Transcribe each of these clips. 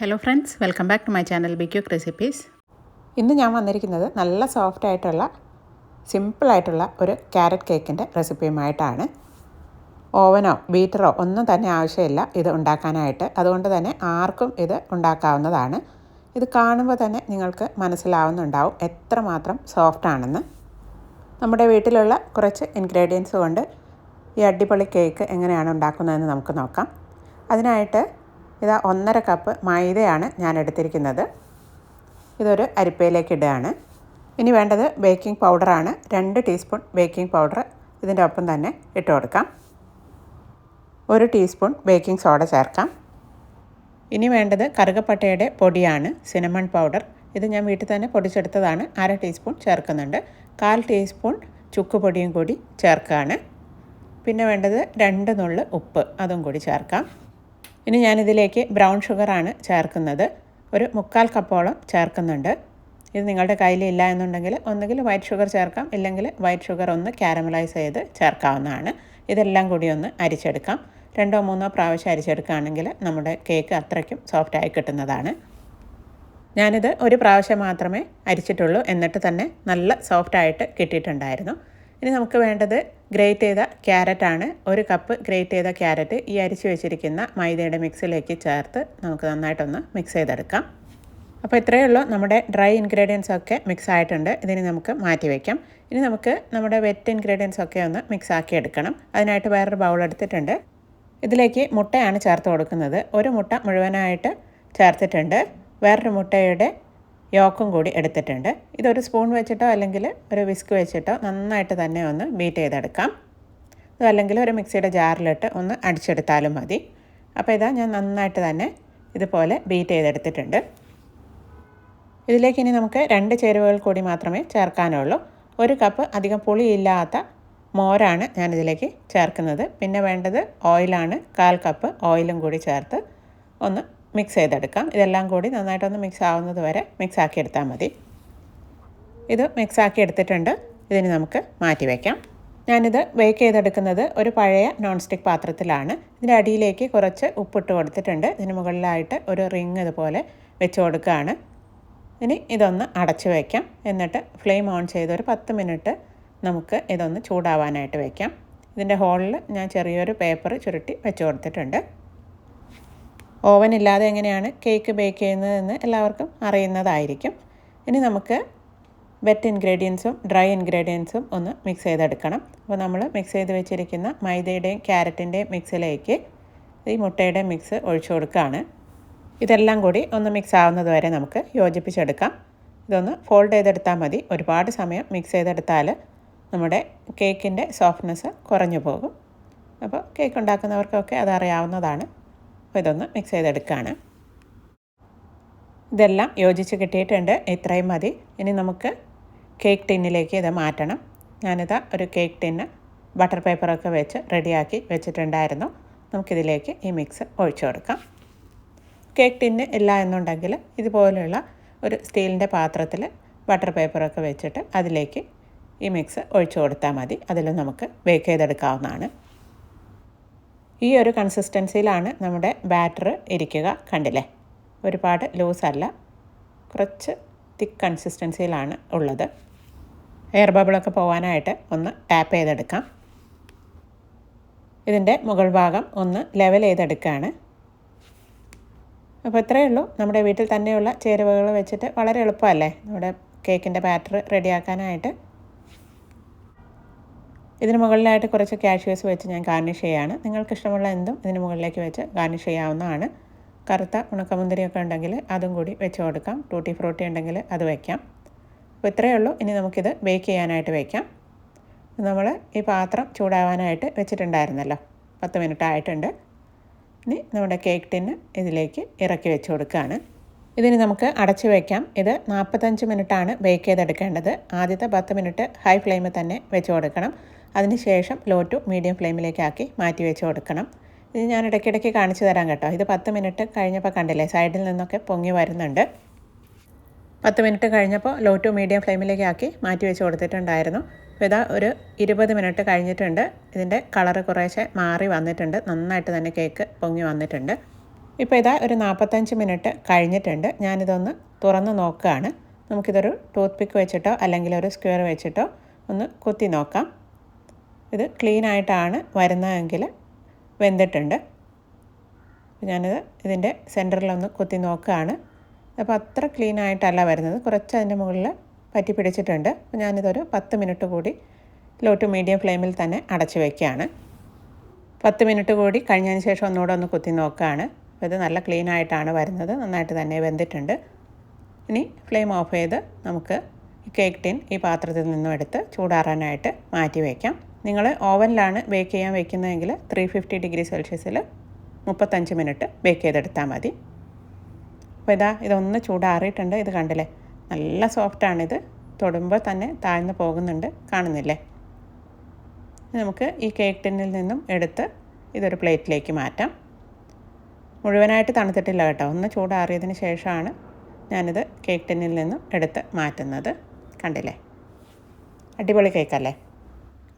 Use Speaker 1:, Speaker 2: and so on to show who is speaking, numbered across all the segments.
Speaker 1: Hello friends welcome back to my channel be quick recipes
Speaker 2: ഇന്ന് ഞാൻ വന്നിരിക്കുന്നത് നല്ല സോഫ്റ്റ് ആയിട്ടുള്ള സിമ്പിളായിട്ടുള്ള ഒരു ക്യാരറ്റ് കേക്കിന്റെ റെസിപ്പിയുമായിട്ടാണ് ഓവനോ ബീറ്ററോ ഒന്നും തന്നെ ആവശ്യമില്ല ഇത് ഉണ്ടാക്കാനായിട്ട്. അതുകൊണ്ട് തന്നെ ആർക്കും ഇത് ഉണ്ടാക്കാവുന്നതാണ്. ഇത് കാണുമ്പോൾ തന്നെ നിങ്ങൾക്ക് മനസ്സിലാവുന്നുണ്ടാവും എത്രമാത്രം സോഫ്റ്റ് ആണെന്ന്. നമ്മുടെ വീട്ടിലുള്ള കുറച്ച് ഇൻഗ്രീഡിയൻസ് കൊണ്ട് ഈ അടിപൊളി കേക്ക് എങ്ങനെയാണ് ഉണ്ടാക്കുന്നതെന്ന് നമുക്ക് നോക്കാം. അതിനായിട്ട് ഇതാ ഒന്നര കപ്പ് മൈദയാണ് ഞാൻ എടുത്തിരിക്കുന്നത്. ഇതൊരു അരിപ്പയിലേക്ക് ഇടുകയാണ്. ഇനി വേണ്ടത് ബേക്കിംഗ് പൗഡറാണ് രണ്ട് ടീസ്പൂൺ ബേക്കിംഗ് പൗഡർ ഇതിന്റെ ഒപ്പം തന്നെ ഇട്ട് കൊടുക്കാം. ഒരു ടീസ്പൂൺ ബേക്കിംഗ് സോഡ ചേർക്കാം. ഇനി വേണ്ടത് കറുകപ്പട്ടയുടെ പൊടിയാണ് സിനമൺ പൗഡർ ഇത് ഞാൻ വീട്ടിൽ തന്നെ പൊടിച്ചെടുത്തതാണ്. അര ടീസ്പൂൺ ചേർക്കുന്നുണ്ട്. കാൽ ടീസ്പൂൺ ചുക്ക് പൊടിയും കൂടി ചേർക്കുകയാണ്. പിന്നെ വേണ്ടത് രണ്ട് നുള്ള് ഉപ്പ് അതും കൂടി ചേർക്കാം. ഇനി ഞാനിതിലേക്ക് ബ്രൗൺ ഷുഗറാണ് ചേർക്കുന്നത്. ഒരു മുക്കാൽ കപ്പോളം ചേർക്കുന്നുണ്ട്. ഇത് നിങ്ങളുടെ കയ്യിൽ ഇല്ല എന്നുണ്ടെങ്കിൽ ഒന്നുകിൽ വൈറ്റ് ഷുഗർ ചേർക്കാം ഇല്ലെങ്കിൽ വൈറ്റ് ഷുഗർ ഒന്ന് ക്യാരമലൈസ് ചെയ്ത് ചേർക്കാവുന്നതാണ്. ഇതെല്ലാം കൂടി ഒന്ന് അരിച്ചെടുക്കാം. രണ്ടോ മൂന്നോ പ്രാവശ്യം അരിച്ചെടുക്കുകയാണെങ്കിൽ നമ്മുടെ കേക്ക് അത്രയ്ക്കും സോഫ്റ്റായി കിട്ടുന്നതാണ്. ഞാനിത് ഒരു പ്രാവശ്യം മാത്രമേ അരിച്ചിട്ടുള്ളൂ. എന്നിട്ട് തന്നെ നല്ല സോഫ്റ്റായിട്ട് കിട്ടിയിട്ടുണ്ടായിരുന്നു. ഇനി നമുക്ക് വേണ്ടത് ഗ്രേറ്റ് ചെയ്ത ക്യാരറ്റാണ് ഒരു കപ്പ് ഗ്രേറ്റ് ചെയ്ത ക്യാരറ്റ് ഈ അരിച്ചു വെച്ചിരിക്കുന്ന മൈദയുടെ മിക്സിലേക്ക് ചേർത്ത് നമുക്ക് നന്നായിട്ടൊന്ന് മിക്സ് ചെയ്തെടുക്കാം. അപ്പോൾ ഇത്രയേ ഉള്ളൂ. നമ്മുടെ ഡ്രൈ ഇൻഗ്രീഡിയൻസ് ഒക്കെ മിക്സ് ആയിട്ടുണ്ട്. ഇതിന് നമുക്ക് മാറ്റി വയ്ക്കാം ഇനി നമുക്ക് നമ്മുടെ വെറ്റ് ഇൻഗ്രീഡിയൻസ് ഒക്കെ ഒന്ന് മിക്സ് ആക്കി എടുക്കണം. അതിനായിട്ട് വേറൊരു ബൗൾ എടുത്തിട്ടുണ്ട്. ഇതിലേക്ക് മുട്ടയാണ് ചേർത്ത് കൊടുക്കുന്നത്. ഒരു മുട്ട മുഴുവനായിട്ട് ചേർത്തിട്ടുണ്ട്. വേറൊരു മുട്ടയുടെ യോക്കും കൂടി എടുത്തിട്ടുണ്ട്. ഇതൊരു സ്പൂൺ വെച്ചിട്ടോ അല്ലെങ്കിൽ ഒരു വിസ്ക് വെച്ചിട്ടോ നന്നായിട്ട് തന്നെ ഒന്ന് ബീറ്റ് ചെയ്തെടുക്കാം. അല്ലെങ്കിൽ ഒരു മിക്സിയുടെ ജാറിലിട്ട് ഒന്ന് അടിച്ചെടുത്താലും മതി. അപ്പോൾ ഇതാ ഞാൻ നന്നായിട്ട് തന്നെ ഇതുപോലെ ബീറ്റ് ചെയ്തെടുത്തിട്ടുണ്ട്. ഇതിലേക്ക് ഇനി നമുക്ക് രണ്ട് ചേരുവകൾ കൂടി മാത്രമേ ചേർക്കാനുള്ളൂ. ഒരു കപ്പ് അധികം പുളിയില്ലാത്ത മോരാണ് ഞാനിതിലേക്ക് ചേർക്കുന്നത്. പിന്നെ വേണ്ടത് ഓയിലാണ്. കാൽ കപ്പ് ഓയിലും കൂടി ചേർത്ത് ഒന്ന് മിക്സ് ചെയ്തെടുക്കാം. ഇതെല്ലാം കൂടി നന്നായിട്ടൊന്ന് മിക്സ് ആവുന്നത് വരെ മിക്സ് ആക്കി മതി. ഇത് മിക്സ് ആക്കി എടുത്തിട്ടുണ്ട്. ഇതിന് നമുക്ക് മാറ്റി വയ്ക്കാം ഞാനിത് ബേക്ക് ചെയ്തെടുക്കുന്നത് ഒരു പഴയ നോൺ സ്റ്റിക്ക് പാത്രത്തിലാണ്. ഇതിന്റെ അടിയിലേക്ക് കുറച്ച് ഉപ്പിട്ട് കൊടുത്തിട്ടുണ്ട്. ഇതിന് മുകളിലായിട്ട് ഒരു റിങ് ഇതുപോലെ വെച്ച് കൊടുക്കുകയാണ്. ഇനി ഇതൊന്ന് അടച്ച് വയ്ക്കാം എന്നിട്ട് ഫ്ലെയിം ഓൺ ചെയ്ത് ഒരു പത്ത് മിനിറ്റ് നമുക്ക് ഇതൊന്ന് ചൂടാവാനായിട്ട് വയ്ക്കാം ഇതിന്റെ ഹോളിൽ ഞാൻ ചെറിയൊരു പേപ്പർ ചുരുട്ടി വെച്ച് കൊടുത്തിട്ടുണ്ട്. ഓവൻ ഇല്ലാതെ എങ്ങനെയാണ് കേക്ക് ബേക്ക് ചെയ്യുന്നതെന്ന് എല്ലാവർക്കും അറിയുന്നതായിരിക്കും. ഇനി നമുക്ക് വെറ്റ് ഇൻഗ്രീഡിയൻസും ഡ്രൈ ഇൻഗ്രീഡിയൻസും ഒന്ന് മിക്സ് ചെയ്തെടുക്കണം. അപ്പോൾ നമ്മൾ മിക്സ് ചെയ്ത് വെച്ചിരിക്കുന്ന മൈദയുടെയും ക്യാരറ്റിന്റെയും മിക്സിലേക്ക് ഈ മുട്ടയുടെ മിക്സ് ഒഴിച്ചു കൊടുക്കുകയാണ്. ഇതെല്ലാം കൂടി ഒന്ന് മിക്സ് ആവുന്നത് വരെ നമുക്ക് യോജിപ്പിച്ചെടുക്കാം. ഇതൊന്ന് ഫോൾഡ് ചെയ്തെടുത്താൽ മതി. ഒരുപാട് സമയം മിക്സ് ചെയ്തെടുത്താൽ നമ്മുടെ കേക്കിന്റെ സോഫ്റ്റ്നെസ് കുറഞ്ഞു പോകും. അപ്പോൾ കേക്ക് ഉണ്ടാക്കുന്നവർക്കൊക്കെ അതറിയാവുന്നതാണ്. അപ്പോൾ ഇതൊന്ന് മിക്സ് ചെയ്തെടുക്കുകയാണ്. ഇതെല്ലാം യോജിച്ച് കിട്ടിയിട്ടുണ്ട്. ഇത്രയും മതി. ഇനി നമുക്ക് കേക്ക് ടിന്നിലേക്ക് ഇത് മാറ്റണം. ഞാനിതാ ഒരു കേക്ക് ടിന്ന് ബട്ടർ പേപ്പറൊക്കെ വെച്ച് റെഡിയാക്കി വെച്ചിട്ടുണ്ടായിരുന്നു. നമുക്കിതിലേക്ക് ഈ മിക്സ് ഒഴിച്ചു കൊടുക്കാം. കേക്ക് ടിന്ന് ഇല്ല എന്നുണ്ടെങ്കിൽ ഇതുപോലെയുള്ള ഒരു സ്റ്റീലിന്റെ പാത്രത്തിൽ ബട്ടർ പേപ്പറൊക്കെ വെച്ചിട്ട് അതിലേക്ക് ഈ മിക്സ് ഒഴിച്ചു കൊടുത്താൽ മതി. അതിൽ നമുക്ക് ബേക്ക് ചെയ്തെടുക്കാവുന്നതാണ്. ഈ ഒരു കൺസിസ്റ്റൻസിയിലാണ് നമ്മുടെ ബാറ്റർ ഇരിക്കുക. കണ്ടില്ലേ? ഒരുപാട് ലൂസല്ല കുറച്ച് തിക്ക് കൺസിസ്റ്റൻസിയിലാണ് ഉള്ളത്. എയർ ബബിളൊക്കെ പോകാനായിട്ട് ഒന്ന് ടാപ്പ് ചെയ്തെടുക്കാം. ഇതിന്റെ മുകൾ ഭാഗം ഒന്ന് ലെവൽ ചെയ്തെടുക്കുകയാണ്. അപ്പോൾ ഇത്രയേ ഉള്ളൂ. നമ്മുടെ വീട്ടിൽ തന്നെയുള്ള ചേരുവകൾ വെച്ചിട്ട് വളരെ എളുപ്പമല്ലേ? നമ്മുടെ കേക്കിന്റെ ബാറ്റർ റെഡിയാക്കാനായിട്ട് ഇതിന് മുകളിലായിട്ട് കുറച്ച് കാഷ്യൂസ് വെച്ച് ഞാൻ ഗാർണിഷ് ചെയ്യുകയാണ് നിങ്ങൾക്ക് ഇഷ്ടമുള്ള എന്തും ഇതിന് മുകളിലേക്ക് വെച്ച് ഗാർണിഷ് ചെയ്യാവുന്നതാണ്. കറുത്ത ഉണക്കമുന്തിരിയൊക്കെ ഉണ്ടെങ്കിൽ അതും കൂടി വെച്ച് കൊടുക്കാം. ടൂട്ടി ഫ്രൂട്ടി ഉണ്ടെങ്കിൽ അത് വയ്ക്കാം അപ്പോൾ ഇത്രയേ ഉള്ളൂ. ഇനി നമുക്കിത് ബേക്ക് ചെയ്യാനായിട്ട് വയ്ക്കാം നമ്മൾ ഈ പാത്രം ചൂടാവാനായിട്ട് വെച്ചിട്ടുണ്ടായിരുന്നല്ലോ. പത്ത് മിനിറ്റ് ആയിട്ടുണ്ട്. ഇനി നമ്മുടെ കേക്ക് ടിന്ന് ഇതിലേക്ക് ഇറക്കി വെച്ച് കൊടുക്കുകയാണ്. ഇതിന് നമുക്ക് അടച്ചു വയ്ക്കാം ഇത് നാൽപ്പത്തഞ്ച് മിനിറ്റാണ് ബേക്ക് ചെയ്തെടുക്കേണ്ടത്. ആദ്യത്തെ പത്ത് മിനിറ്റ് ഹൈ ഫ്ലെയിമിൽ തന്നെ വെച്ച് കൊടുക്കണം. അതിനുശേഷം ലോ ടു മീഡിയം ഫ്ലെയിമിലേക്കാക്കി മാറ്റി വെച്ച് കൊടുക്കണം. ഇത് ഞാൻ ഇടയ്ക്കിടയ്ക്ക് കാണിച്ചു തരാം കേട്ടോ. ഇത് പത്ത് മിനിറ്റ് കഴിഞ്ഞപ്പോൾ കണ്ടില്ലേ? സൈഡിൽ നിന്നൊക്കെ പൊങ്ങി വരുന്നുണ്ട്. പത്ത് മിനിറ്റ് കഴിഞ്ഞപ്പോൾ ലോ ടു മീഡിയം ഫ്ലെയിമിലേക്ക് ആക്കി മാറ്റി വെച്ച് കൊടുത്തിട്ടുണ്ടായിരുന്നു. അപ്പോൾ ഇതാ ഒരു ഇരുപത് മിനിറ്റ് കഴിഞ്ഞിട്ടുണ്ട്. ഇതിന്റെ കളറ് കുറേശ്ശെ മാറി വന്നിട്ടുണ്ട്. നന്നായിട്ട് തന്നെ കേക്ക് പൊങ്ങി വന്നിട്ടുണ്ട്. ഇപ്പോൾ ഇതാ ഒരു നാൽപ്പത്തഞ്ച് മിനിറ്റ് കഴിഞ്ഞിട്ടുണ്ട്. ഞാനിതൊന്ന് തുറന്ന് നോക്കുകയാണ്. നമുക്കിതൊരു ടൂത്ത് പിക്ക് വെച്ചിട്ടോ അല്ലെങ്കിൽ ഒരു സ്ക്വയർ വെച്ചിട്ടോ ഒന്ന് കുത്തി നോക്കാം. ഇത് ക്ലീൻ ആയിട്ടാണ് വരുന്നതെങ്കിൽ വെന്തിട്ടുണ്ട്. ഞാനിത് ഇതിന്റെ സെന്ററിലൊന്ന് കുത്തി നോക്കുകയാണ്. അപ്പോൾ അത്ര ക്ലീൻ ആയിട്ടല്ല വരുന്നത്. കുറച്ച് അതിന്റെ മുകളിൽ പറ്റി പിടിച്ചിട്ടുണ്ട്. അപ്പോൾ ഞാനിതൊരു പത്ത് മിനിറ്റ് കൂടി ലോ ടു മീഡിയം ഫ്ലെയിമിൽ തന്നെ അടച്ച് വയ്ക്കുകയാണ് പത്ത് മിനിറ്റ് കൂടി കഴിഞ്ഞതിന് ശേഷം ഒന്നുകൂടെ ഒന്ന് കുത്തി നോക്കുകയാണ്. അപ്പോൾ ഇത് നല്ല ക്ലീൻ ആയിട്ടാണ് വരുന്നത്. നന്നായിട്ട് തന്നെ വെന്തിട്ടുണ്ട്. ഇനി ഫ്ലെയിം ഓഫ് ചെയ്ത് നമുക്ക് കേക്ക് ടിൻ ഈ പാത്രത്തിൽ നിന്നും എടുത്ത് ചൂടാറാനായിട്ട് മാറ്റി വയ്ക്കാം നിങ്ങൾ ഓവനിലാണ് ബേക്ക് ചെയ്യാൻ വെക്കുന്നതെങ്കിൽ ത്രീ ഫിഫ്റ്റി ഡിഗ്രി സെൽഷ്യസിൽ മുപ്പത്തഞ്ച് മിനിറ്റ് ബേക്ക് ചെയ്തെടുത്താൽ മതി. അപ്പോൾ ഇതാ ഇതൊന്ന് ചൂടാറിയിട്ടുണ്ട്. ഇത് കണ്ടില്ലേ? നല്ല സോഫ്റ്റാണിത് തൊടുമ്പോൾ തന്നെ താഴ്ന്നു പോകുന്നുണ്ട്. കാണുന്നില്ലേ? നമുക്ക് ഈ കേക്ക് ടിന്നിൽ നിന്നും എടുത്ത് ഇതൊരു പ്ലേറ്റിലേക്ക് മാറ്റാം. മുഴുവനായിട്ട് തണുത്തിട്ടില്ല കേട്ടോ. ഒന്ന് ചൂടാറിയതിന് ശേഷമാണ് ഞാനിത് കേക്ക് ടിന്നിൽ നിന്നും എടുത്ത് മാറ്റുന്നത്. കണ്ടില്ലേ? അടിപൊളി കേക്കല്ലേ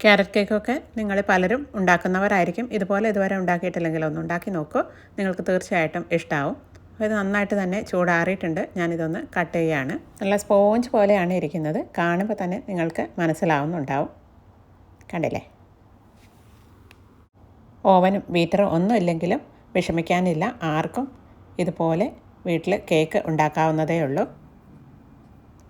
Speaker 2: ക്യാരറ്റ് കേക്കൊക്കെ നിങ്ങൾ പലരും ഉണ്ടാക്കുന്നവരായിരിക്കും. ഇതുപോലെ ഇതുവരെ ഉണ്ടാക്കിയിട്ടില്ലെങ്കിൽ ഒന്ന് ഉണ്ടാക്കി നോക്കൂ. നിങ്ങൾക്ക് തീർച്ചയായിട്ടും ഇഷ്ടമാവും അപ്പോൾ ഇത് നന്നായിട്ട് തന്നെ ചൂടാറിയിട്ടുണ്ട്. ഞാനിതൊന്ന് കട്ട് ചെയ്യുകയാണ് നല്ല സ്പോഞ്ച് പോലെയാണ് ഇരിക്കുന്നത്. കാണുമ്പോൾ തന്നെ നിങ്ങൾക്ക് മനസ്സിലാവുന്നുണ്ടാവും. കണ്ടില്ലേ? ഓവനും ബീറ്ററും ഒന്നും ഇല്ലെങ്കിലും വിഷമിക്കാനില്ല. ആർക്കും ഇതുപോലെ വീട്ടിൽ കേക്ക് ഉണ്ടാക്കാവുന്നതേ ഉള്ളൂ.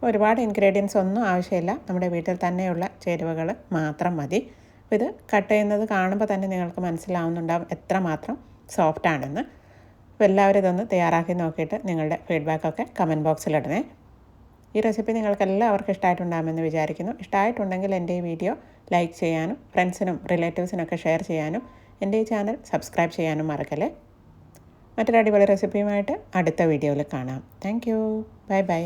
Speaker 2: ഒരുപാട് ഇൻഗ്രീഡിയൻസ് ഒന്നും ആവശ്യമില്ല. നമ്മുടെ വീട്ടിൽ തന്നെയുള്ള ചേരുവകൾ മാത്രം മതി. അപ്പോൾ ഇത് കട്ട് ചെയ്യുന്നത് കാണുമ്പോൾ തന്നെ നിങ്ങൾക്ക് മനസ്സിലാവുന്നുണ്ടാവും എത്രമാത്രം സോഫ്റ്റ് ആണെന്ന്. അപ്പോൾ എല്ലാവരും ഇതൊന്ന് തയ്യാറാക്കി നോക്കിയിട്ട് നിങ്ങളുടെ ഫീഡ്ബാക്കൊക്കെ കമന്റ് ബോക്സിലിടണേ ഈ റെസിപ്പി നിങ്ങൾക്ക് എല്ലാവർക്കും ഇഷ്ടമായിട്ടുണ്ടാകുമെന്ന് വിചാരിക്കുന്നു. ഇഷ്ടമായിട്ടുണ്ടെങ്കിൽ എന്റെ ഈ വീഡിയോ ലൈക്ക് ചെയ്യാനും ഫ്രണ്ട്സിനും റിലേറ്റീവ്സിനൊക്കെ ഷെയർ ചെയ്യാനും എന്റെ ഈ ചാനൽ സബ്സ്ക്രൈബ് ചെയ്യാനും മറക്കല്ലേ. മറ്റൊരു അടിപൊളി റെസിപ്പിയുമായിട്ട് അടുത്ത വീഡിയോയിൽ കാണാം. Thank you bye bye